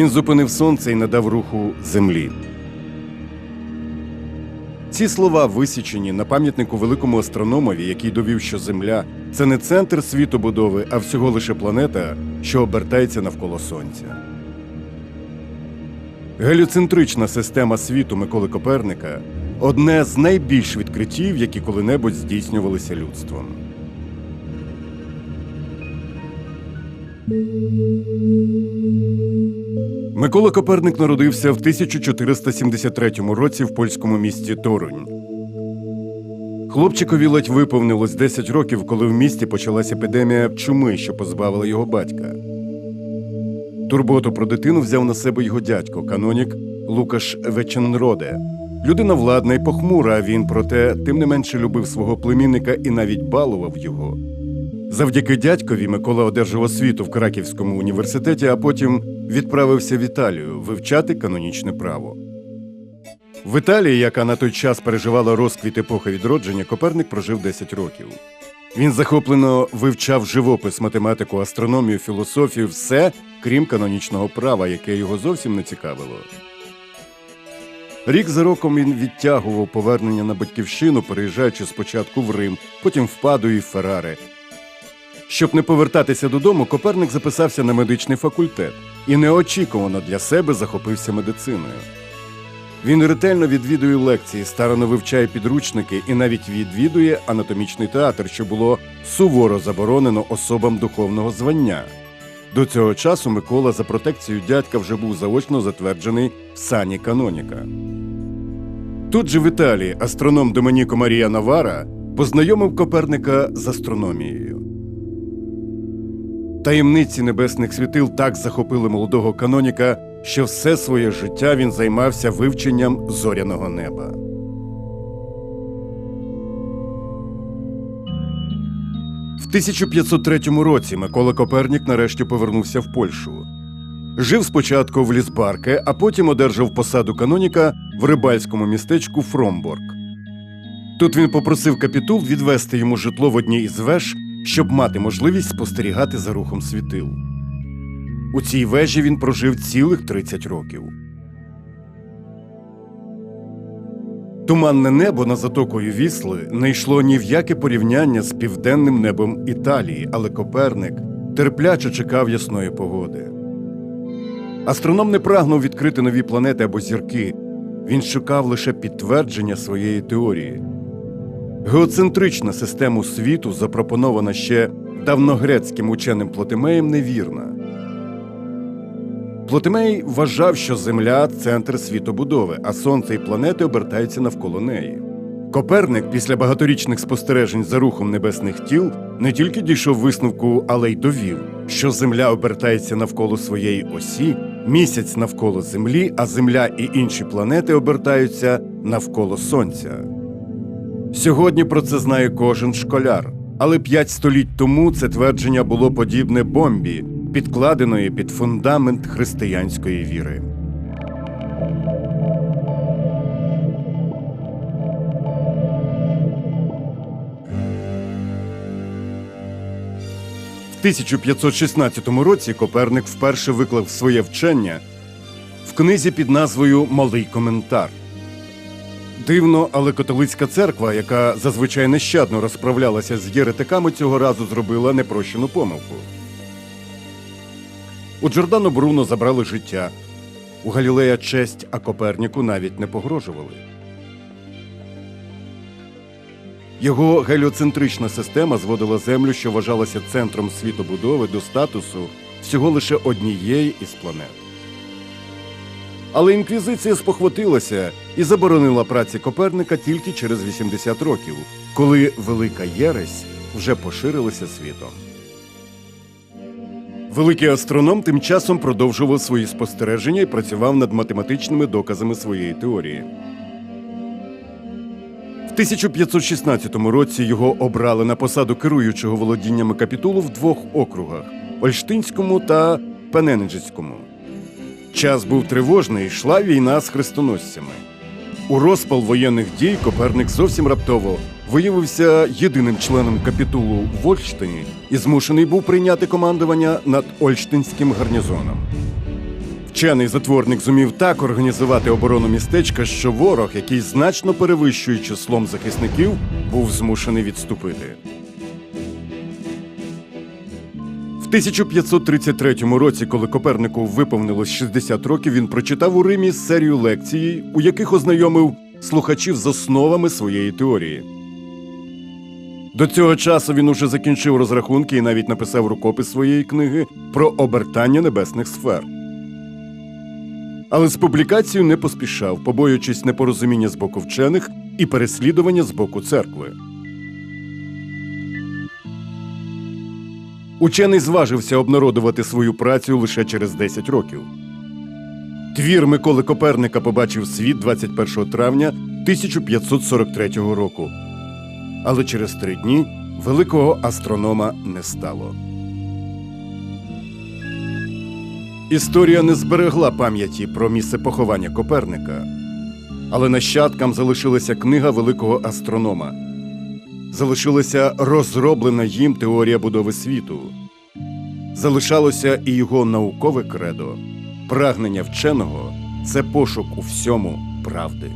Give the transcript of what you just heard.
Він зупинив сонце і надав руху землі. Ці слова висічені на пам'ятнику великому астрономові, який довів, що Земля це не центр світобудови, а всього лише планета, що обертається навколо Сонця. Геліоцентрична система світу Миколи Коперника одне з найбільш відкриттів, які коли-небудь здійснювалися людством. Микола Коперник народився в 1473 році в польському місті Торунь. Хлопчикові ледь виповнилось 10 років, коли в місті почалася епідемія чуми, що позбавила його батька. Турботу про дитину взяв на себе його дядько, канонік Лукаш Веченроде. Людина владна і похмура, а він, проте, тим не менше любив свого племінника і навіть балував його. Завдяки дядькові Микола одержав освіту в Краківському університеті, а потім відправився в Італію вивчати канонічне право. В Італії, яка на той час переживала розквіт епохи відродження, Коперник прожив 10 років. Він захоплено вивчав живопис, математику, астрономію, філософію, все, крім канонічного права, яке його зовсім не цікавило. Рік за роком він відтягував повернення на батьківщину, переїжджаючи спочатку в Рим, потім в Паду і в Феррари. Щоб не повертатися додому, Коперник записався на медичний факультет і неочікувано для себе захопився медициною. Він ретельно відвідує лекції, старано вивчає підручники і навіть відвідує анатомічний театр, що було суворо заборонено особам духовного звання. До цього часу Микола за протекцією дядька вже був заочно затверджений в сані каноніка. Тут же в Італії астроном Доменіко Марія Навара познайомив Коперника з астрономією. Таємниці небесних світил так захопили молодого каноніка, що все своє життя він займався вивченням зоряного неба. В 1503 році Микола Копернік нарешті повернувся в Польщу. Жив спочатку в Лісбарке, а потім одержав посаду каноніка в рибальському містечку Фромборг. Тут він попросив капітул відвести йому житло в одній із веж, щоб мати можливість спостерігати за рухом світил. У цій вежі він прожив цілих 30 років. Туманне небо над затокою Вісли не йшло ні в яке порівняння з південним небом Італії, але Коперник терпляче чекав ясної погоди. Астроном не прагнув відкрити нові планети або зірки. Він шукав лише підтвердження своєї теорії. Геоцентрична система світу, запропонована ще давногрецьким ученим Плотимеєм, невірна. Плотимей вважав, що Земля центр світобудови, а Сонце і планети обертаються навколо неї. Коперник, після багаторічних спостережень за рухом небесних тіл, не тільки дійшов висновку, але й довів, що Земля обертається навколо своєї осі, місяць навколо Землі, а Земля і інші планети обертаються навколо Сонця. Сьогодні про це знає кожен школяр, але п'ять століть тому це твердження було подібне бомбі, підкладеної під фундамент християнської віри. В 1516 році Коперник вперше виклав своє вчення в книзі під назвою Малий коментар. Дивно, але католицька церква, яка зазвичай нещадно розправлялася з єретиками, цього разу зробила непрощену помилку. У Джордано Бруно забрали життя. У Галілея честь, а Коперніку навіть не погрожували. Його геліоцентрична система зводила землю, що вважалася центром світобудови, до статусу всього лише однієї із планет. Але інквізиція спохватилася і заборонила праці Коперника тільки через 80 років, коли велика єресь вже поширилася світом. Великий астроном тим часом продовжував свої спостереження і працював над математичними доказами своєї теорії. В 1516 році його обрали на посаду керуючого володіннями капітулу в двох округах Ольштинському та Пененеджицькому. Час був тривожний, йшла війна з хрестоносцями. У розпал воєнних дій Коперник зовсім раптово виявився єдиним членом капітулу в Ольштині і змушений був прийняти командування над Ольштинським гарнізоном. Вчений затворник зумів так організувати оборону містечка, що ворог, який значно перевищує числом захисників, був змушений відступити. 1533 році, коли Копернику виповнилось 60 років, він прочитав у Римі серію лекцій, у яких ознайомив слухачів з основами своєї теорії. До цього часу він уже закінчив розрахунки і навіть написав рукопис своєї книги про обертання небесних сфер. Але з публікацією не поспішав, побоюючись непорозуміння з боку вчених і переслідування з боку церкви. Учений зважився обнародувати свою працю лише через 10 років. Твір Миколи Коперника побачив світ 21 травня 1543 року. Але через три дні великого астронома не стало. Історія не зберегла пам'яті про місце поховання Коперника, але нащадкам залишилася книга великого астронома. Залишилася розроблена їм теорія будови світу. Залишалося і його наукове кредо. Прагнення вченого це пошук у всьому правди.